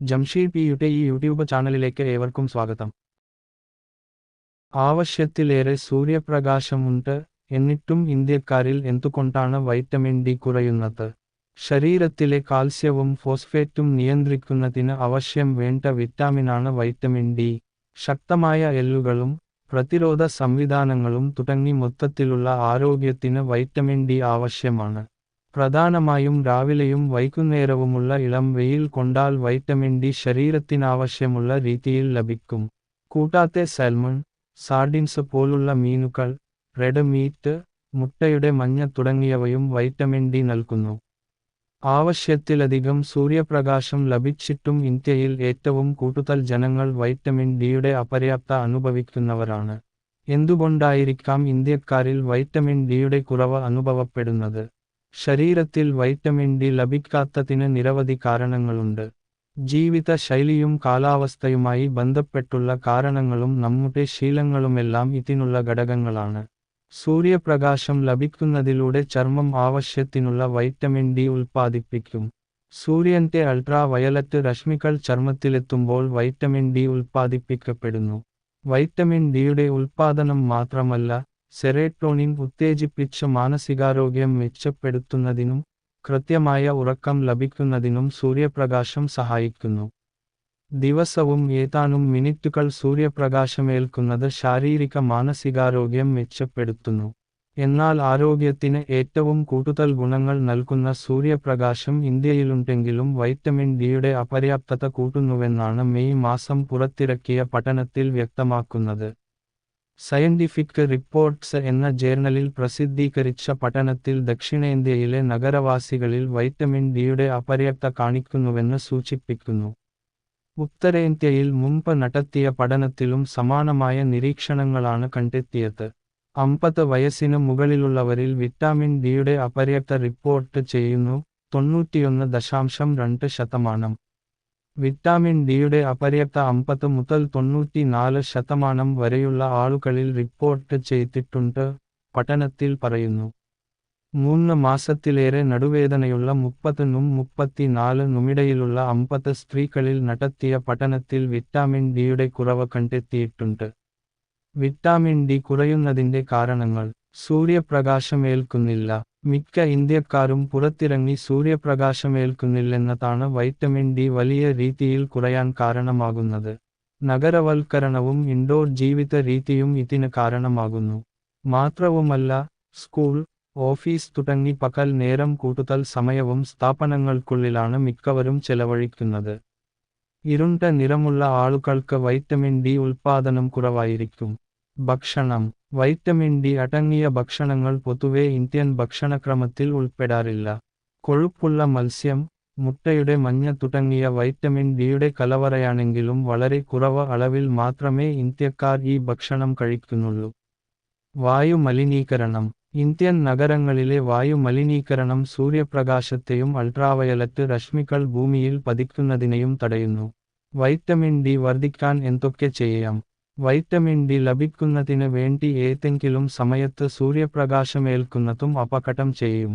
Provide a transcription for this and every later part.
ജംഷീദ് പിയുടെ ഈ യൂട്യൂബ് ചാനലിലേക്ക് ഏവർക്കും സ്വാഗതം. ആവശ്യത്തിലേറെ സൂര്യപ്രകാശമുണ്ട്. എന്നിട്ടും ഇന്ത്യക്കാരിൽ എന്തുകൊണ്ടാണ് വൈറ്റമിൻ ഡി കുറയുന്നത്? ശരീരത്തിലെ കാൽസ്യവും ഫോസ്ഫേറ്റും നിയന്ത്രിക്കുന്നതിന് ആവശ്യം വേണ്ട വിറ്റാമിനാണ് വൈറ്റമിൻ ഡി. ശക്തമായ എല്ലുകളും പ്രതിരോധ സംവിധാനങ്ങളും തുടങ്ങി മൊത്തത്തിലുള്ള ആരോഗ്യത്തിന് വൈറ്റമിൻ ഡി ആവശ്യമാണ്. പ്രധാനമായും രാവിലെയും വൈകുന്നേരവുമുള്ള ഇളം വെയിൽ കൊണ്ടാൽ വൈറ്റമിൻ ഡി ശരീരത്തിനാവശ്യമുള്ള രീതിയിൽ ലഭിക്കും. കൂടാതെ സാൽമൺ സാർഡിൻസ് പോലുള്ള മീനുകൾ റെഡ് മീറ്റ് മുട്ടയുടെ മഞ്ഞ തുടങ്ങിയവയും വൈറ്റമിൻ ഡി നൽകുന്നു. ആവശ്യത്തിലധികം സൂര്യപ്രകാശം ലഭിച്ചിട്ടും ഇന്ത്യയിൽ ഏറ്റവും കൂടുതൽ ജനങ്ങൾ വൈറ്റമിൻ ഡിയുടെ അപര്യാപ്ത അനുഭവിക്കുന്നവരാണ്. എന്തുകൊണ്ടായിരിക്കാം ഇന്ത്യക്കാരിൽ വൈറ്റമിൻ ഡിയുടെ കുറവ് അനുഭവപ്പെടുന്നത്? ശരീരത്തിൽ വൈറ്റമിൻ ഡി ലഭിക്കാത്തതിന് നിരവധി കാരണങ്ങളുണ്ട്. ജീവിത ശൈലിയും കാലാവസ്ഥയുമായി ബന്ധപ്പെട്ടുള്ള കാരണങ്ങളും നമ്മുടെ ശീലങ്ങളുമെല്ലാം ഇതിനുള്ള ഘടകങ്ങളാണ്. സൂര്യപ്രകാശം ലഭിക്കുന്നതിലൂടെ ചർമ്മം ആവശ്യത്തിനുള്ള വൈറ്റമിൻ ഡി ഉൽപ്പാദിപ്പിക്കും. സൂര്യന്റെ അൾട്രാ വയലറ്റ് രശ്മികൾ ചർമ്മത്തിലെത്തുമ്പോൾ വൈറ്റമിൻ ഡി ഉൽപ്പാദിപ്പിക്കപ്പെടുന്നു. വൈറ്റമിൻ ഡിയുടെ ഉൽപ്പാദനം മാത്രമല്ല സെറേട്ടോണിൻ ഉത്തേജിപ്പിച്ച് മാനസികാരോഗ്യം മെച്ചപ്പെടുത്തുന്നതിനും കൃത്യമായ ഉറക്കം ലഭിക്കുന്നതിനും സൂര്യപ്രകാശം സഹായിക്കുന്നു. ദിവസവും ഏതാനും മിനിറ്റുകൾ സൂര്യപ്രകാശമേൽക്കുന്നത് ശാരീരിക മാനസികാരോഗ്യം മെച്ചപ്പെടുത്തുന്നു. എന്നാൽ ആരോഗ്യത്തിന് ഏറ്റവും കൂടുതൽ ഗുണങ്ങൾ നൽകുന്ന സൂര്യപ്രകാശം ഇന്ത്യയിലുണ്ടെങ്കിലും വൈറ്റമിൻ ഡിയുടെ അപര്യാപ്തത കൂട്ടുന്നുവെന്നാണ് മെയ് മാസം പുറത്തിറക്കിയ പഠനത്തിൽ വ്യക്തമാക്കുന്നത്. സയന്റിഫിക് റിപ്പോർട്ട്സ് എന്ന ജേർണലിൽ പ്രസിദ്ധീകരിച്ച പഠനത്തിൽ ദക്ഷിണേന്ത്യയിലെ നഗരവാസികളിൽ വൈറ്റമിൻ ഡിയുടെ അപര്യാപ്ത കാണിക്കുന്നുവെന്ന് സൂചിപ്പിക്കുന്നു. ഉത്തരേന്ത്യയിൽ മുമ്പ് നടത്തിയ പഠനത്തിലും സമാനമായ നിരീക്ഷണങ്ങളാണ് കണ്ടെത്തിയത്. അമ്പത് വയസ്സിന് മുകളിലുള്ളവരിൽ വിറ്റാമിൻ ഡിയുടെ അപര്യാപ്ത റിപ്പോർട്ട് ചെയ്യുന്നു തൊണ്ണൂറ്റിയൊന്ന് ദശാംശം രണ്ട് ശതമാനം. വിറ്റാമിൻ ഡിയുടെ അപര്യാപ്ത അമ്പത് മുതൽ തൊണ്ണൂറ്റിനാല് ശതമാനം വരെയുള്ള ആളുകളിൽ റിപ്പോർട്ട് ചെയ്തിട്ടുണ്ട് പഠനത്തിൽ പറയുന്നു. മൂന്ന് മാസത്തിലേറെ നടുവേദനയുള്ള മുപ്പതിനും മുപ്പത്തിനാലിനുമിടയിലുള്ള അമ്പത് സ്ത്രീകളിൽ നടത്തിയ പഠനത്തിൽ വിറ്റാമിൻ ഡിയുടെ കുറവ് കണ്ടെത്തിയിട്ടുണ്ട്. വിറ്റാമിൻ ഡി കുറയുന്നതിന്റെ കാരണങ്ങൾ സൂര്യപ്രകാശമേൽക്കുന്നില്ല. മിക്ക ഇന്ത്യക്കാരും പുറത്തിറങ്ങി സൂര്യപ്രകാശമേൽക്കുന്നില്ലെന്നതാണ് വൈറ്റമിൻ ഡി വലിയ രീതിയിൽ കുറയാൻ കാരണമാകുന്നത്. നഗരവൽക്കരണവും ഇൻഡോർ ജീവിത രീതിയും ഇതിന് കാരണമാകുന്നു. മാത്രവുമല്ല സ്കൂൾ ഓഫീസ് തുടങ്ങി പകൽ നേരം കൂട്ടുതൽ സമയവും സ്ഥാപനങ്ങൾക്കുള്ളിലാണ് മിക്കവരും ചെലവഴിക്കുന്നത്. ഇരുണ്ട നിറമുള്ള ആളുകൾക്ക് വൈറ്റമിൻ ഡി ഉൽപ്പാദനം കുറവായിരിക്കും. ഭക്ഷണം. വൈറ്റമിൻ ഡി അടങ്ങിയ ഭക്ഷണങ്ങൾ പൊതുവെ ഇന്ത്യൻ ഭക്ഷണക്രമത്തിൽ ഉൾപ്പെടാറില്ല. കൊഴുപ്പുള്ള മത്സ്യം മുട്ടയുടെ മഞ്ഞ തുടങ്ങിയ വൈറ്റമിൻ ഡിയുടെ കലവറയാണെങ്കിലും വളരെ കുറവ് അളവിൽ മാത്രമേ ഇന്ത്യക്കാർ ഈ ഭക്ഷണം കഴിക്കുന്നുള്ളൂ. വായു മലിനീകരണം. ഇന്ത്യൻ നഗരങ്ങളിലെ വായു മലിനീകരണം സൂര്യപ്രകാശത്തെയും അൾട്രാവയലറ്റ് രശ്മികൾ ഭൂമിയിൽ പതിക്കുന്നതിനെയും തടയുന്നു. വൈറ്റമിൻ ഡി വർദ്ധിക്കാൻ എന്തൊക്കെ ചെയ്യാം? വൈറ്റമിൻ ഡി ലഭിക്കുന്നതിന് വേണ്ടി ഏതെങ്കിലും സമയത്ത് സൂര്യപ്രകാശമേൽക്കുന്നതും അപകടം ചെയ്യും.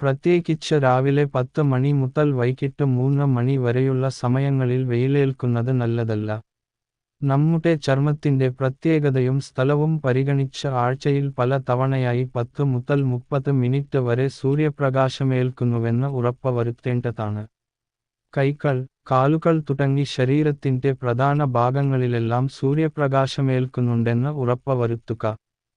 പ്രത്യേകിച്ച് രാവിലെ പത്ത് മണി മുതൽ വൈകിട്ട് മൂന്ന് മണി വരെയുള്ള സമയങ്ങളിൽ വെയിലേൽക്കുന്നത് നല്ലതല്ല. നമ്മുടെ ചർമ്മത്തിന്റെ പ്രത്യേകതയും സ്ഥലവും പരിഗണിച്ച് ആഴ്ചയിൽ പല തവണയായി പത്ത് മുതൽ മുപ്പത് മിനിറ്റ് വരെ സൂര്യപ്രകാശമേൽക്കുന്നുവെന്ന് ഉറപ്പുവരുത്തേണ്ടതാണ്. കൈകൾ കാലുകൾ തുടങ്ങി ശരീരത്തിന്റെ പ്രധാന ഭാഗങ്ങളിലെല്ലാം സൂര്യപ്രകാശമേൽക്കുന്നുണ്ടെന്ന് ഉറപ്പുവരുത്തുക.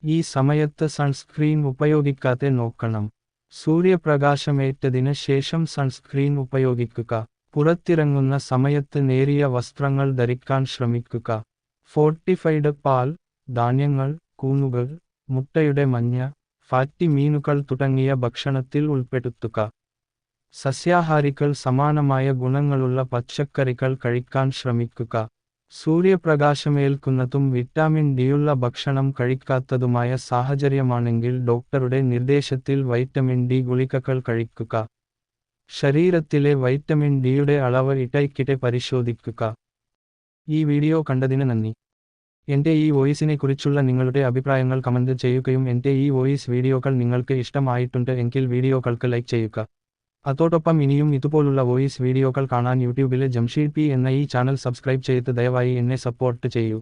ഈ സമയത്ത് സൺസ്ക്രീൻ ഉപയോഗിക്കാതെ നോക്കണം. സൂര്യപ്രകാശമേറ്റതിന് ശേഷം സൺസ്ക്രീൻ ഉപയോഗിക്കുക. പുറത്തിറങ്ങുന്ന സമയത്ത് നേരിയ വസ്ത്രങ്ങൾ ധരിക്കാൻ ശ്രമിക്കുക. ഫോർട്ടിഫൈഡ് പാൽ ധാന്യങ്ങൾ കൂണുകൾ മുട്ടയുടെ മഞ്ഞ ഫാറ്റി മീനുകൾ തുടങ്ങിയ ഭക്ഷണത്തിൽ ഉൾപ്പെടുത്തുക. സസ്യാഹാരികൾ സമാനമായ ഗുണങ്ങളുള്ള പച്ചക്കറികൾ കഴിക്കാൻ ശ്രമിക്കുക. സൂര്യപ്രകാശമേൽക്കുന്നതും വിറ്റാമിൻ ഡിയുള്ള ഭക്ഷണം കഴിക്കാത്തതുമായ സാഹചര്യമാണെങ്കിൽ ഡോക്ടറുടെ നിർദ്ദേശത്തിൽ വൈറ്റമിൻ ഡി ഗുളികകൾ കഴിക്കുക. ശരീരത്തിലെ വൈറ്റമിൻ ഡിയുടെ അളവ് ഇടയ്ക്കിടെ പരിശോധിക്കുക. ഈ വീഡിയോ കണ്ടതിന് നന്ദി. എന്റെ ഈ വോയിസിനെ കുറിച്ചുള്ള നിങ്ങളുടെ അഭിപ്രായങ്ങൾ കമന്റ് ചെയ്യുകയും എന്റെ ഈ വോയിസ് വീഡിയോകൾ നിങ്ങൾക്ക് ഇഷ്ടമായിട്ടുണ്ട് എങ്കിൽ വീഡിയോകൾക്ക് ലൈക്ക് ചെയ്യുക. അതോടൊപ്പം ഇനിയും ഇതുപോലുള്ള വോയിസ് വീഡിയോകൾ കാണാൻ യൂട്യൂബിലെ ജംഷീഡ് പി എന്ന ഈ ചാനൽ സബ്സ്ക്രൈബ് ചെയ്ത് ദയവായി എന്നെ സപ്പോർട്ട് ചെയ്യൂ.